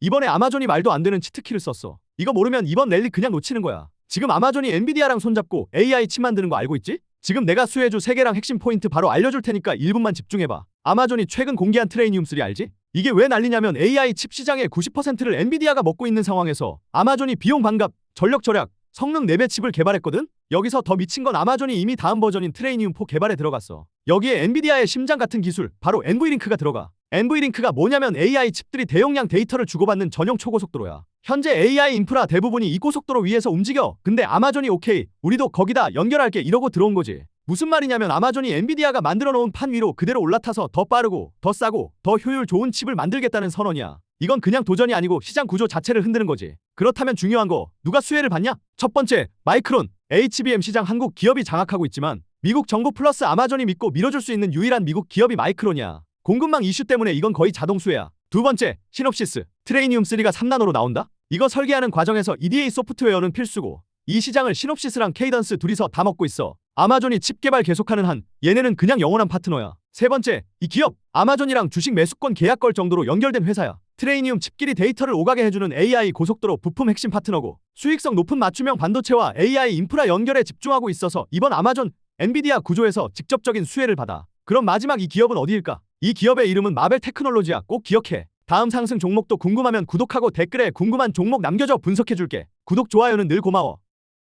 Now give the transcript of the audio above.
이번에 아마존이 말도 안 되는 치트키를 썼어. 이거 모르면 이번 랠리 그냥 놓치는 거야. 지금 아마존이 엔비디아랑 손잡고 AI 칩 만드는 거 알고 있지? 지금 내가 수혜주 3개랑 핵심 포인트 바로 알려줄 테니까 1분만 집중해봐. 아마존이 최근 공개한 트레이니움 3 알지? 이게 왜 난리냐면 AI 칩 시장의 90%를 엔비디아가 먹고 있는 상황에서 아마존이 비용 반갑, 전력 절약, 성능 4배 칩을 개발했거든? 여기서 더 미친 건 아마존이 이미 다음 버전인 트레이니움 4 개발에 들어갔어. 여기에 엔비디아의 심장 같은 기술, 바로 NV링크가 들어가. NV링크가 뭐냐면 AI 칩들이 대용량 데이터를 주고받는 전용 초고속도로야. 현재 AI 인프라 대부분이 이 고속도로 위에서 움직여. 근데 아마존이 오케이, 우리도 거기다 연결할게 이러고 들어온 거지. 무슨 말이냐면 아마존이 엔비디아가 만들어 놓은 판 위로 그대로 올라타서 더 빠르고, 더 싸고, 더 효율 좋은 칩을 만들겠다는 선언이야. 이건 그냥 도전이 아니고 시장 구조 자체를 흔드는 거지. 그렇다면 중요한 거 누가 수혜를 받냐? 첫 번째, 마이크론. HBM 시장 한국 기업이 장악하고 있지만 미국 정부 플러스 아마존이 믿고 밀어줄 수 있는 유일한 미국 기업이 마이크론이야. 공급망 이슈 때문에 이건 거의 자동 수혜야. 두 번째, 시놉시스. 트레이니움 3가 3나노로 나온다? 이거 설계하는 과정에서 EDA 소프트웨어는 필수고 이 시장을 시놉시스랑 케이던스 둘이서 다 먹고 있어. 아마존이 칩 개발 계속하는 한 얘네는 그냥 영원한 파트너야. 세 번째, 이 기업 아마존이랑 주식 매수권 계약 걸 정도로 연결된 회사야. 트레이니움 칩끼리 데이터를 오가게 해주는 AI 고속도로 부품 핵심 파트너고 수익성 높은 맞춤형 반도체와 AI 인프라 연결에 집중하고 있어서 이번 아마존 엔비디아 구조에서 직접적인 수혜를 받아. 그럼 마지막 이 기업은 어디일까? 이 기업의 이름은 마벨 테크놀로지야. 꼭 기억해. 다음 상승 종목도 궁금하면 구독하고 댓글에 궁금한 종목 남겨줘 분석해줄게. 구독, 좋아요는 늘 고마워.